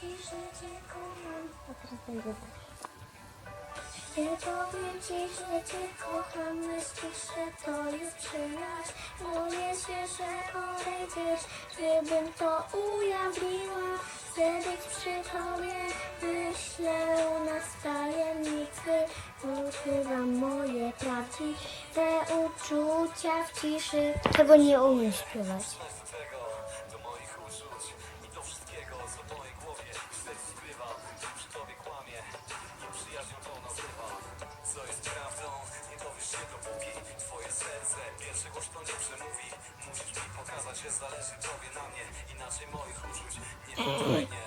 ci, powiem ci, że cię kocham, myślisz, że to jest przyjaźń. Boję się, że odejdziesz, gdybym to ujawniła. Być przy tobie, myślę u nas tajemnicy. Ukrywam moje prawdziwe uczucia w ciszy. Tego nie umiem śpiewać. Serce pierwsze głośno nie przemówi. Musisz mi pokazać, że zależy tobie na mnie, inaczej moich uczuć nie podejmie.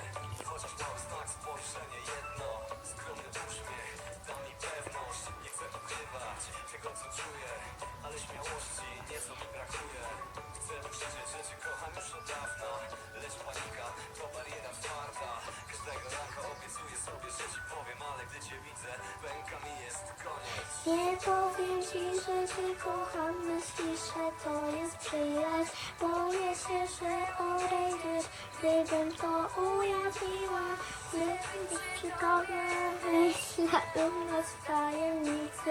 Chociaż mały znak, spojrzenie jedno, skromny uśmiech, da mi pewność. Nie chcę ukrywać tego, co czuję, ale śmiałości nieco mi brakuje. Chcę krzyczeć, że cię kocham już od dawna, lecz Nie powiem ci, że cię kocham, myślisz, że to jest przyjaźń. Boję się, że odejdziesz, gdybym to ujawniła. Gdybym przy tobie myślę u nas w tajemnicy.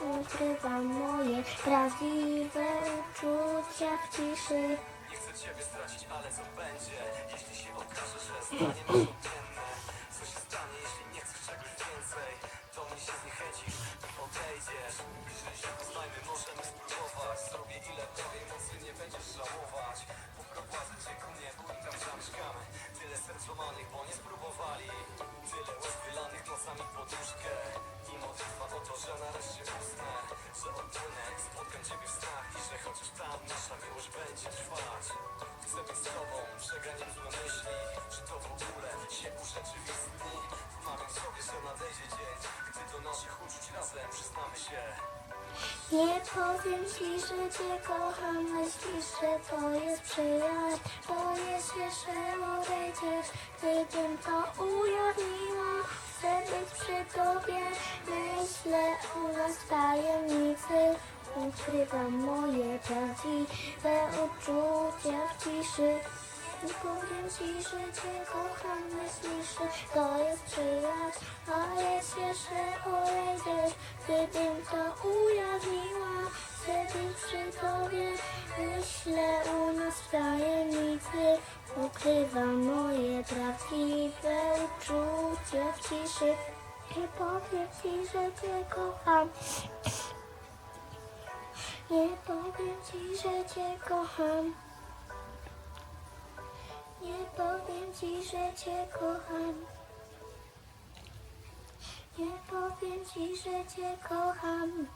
Ukrywam moje prawdziwe uczucia w ciszy. Nie chcę ciebie stracić, ale co będzie, jeśli się okaże, że stanie odmienne? Co się stanie, jeśli nie chcesz czegoś więcej? Odejdziesz. Bliżej możemy spróbować. Zrobię ile twojej mocy nie będziesz żałować. Poprowadzę cię ku niebu i tam zamieszkamy. Tyle serc złamanych, bo nie spróbowali. Tyle łez wylanych nocami poduszkę. I modlitwa o to, że nareszcie usnę. Że odpłynę, spotkam ciebie w snach i że chociaż tam nasza miłość będzie trwać. Chcę być z tobą, przeganiam złe myśli. Czy to w ogóle się urzeczywistni? Wmawiam sobie, że nadejdzie dzień, Nie powiem ci, że cię kocham, myślisz, że to jest przyjaźń. Boję się, że odejdziesz, gdybym to ujawniła. Chcę być przy tobie, myślę u nas tajemnicy. Ukrywam moje prawdziwe uczucia w ciszy. Powiem ci, że cię kocham, myślisz, to jest przyjaźń. Boję się, że odejdziesz, gdybym to ujawniła. Być przy tobie, myślę u nas w tajemnicy. Ukrywam moje prawdziwe uczucia w ciszy. Nie powiem ci, że cię kocham. Nie powiem ci, że cię kocham. Nie powiem ci, że cię kocham. Nie powiem ci, że cię kocham.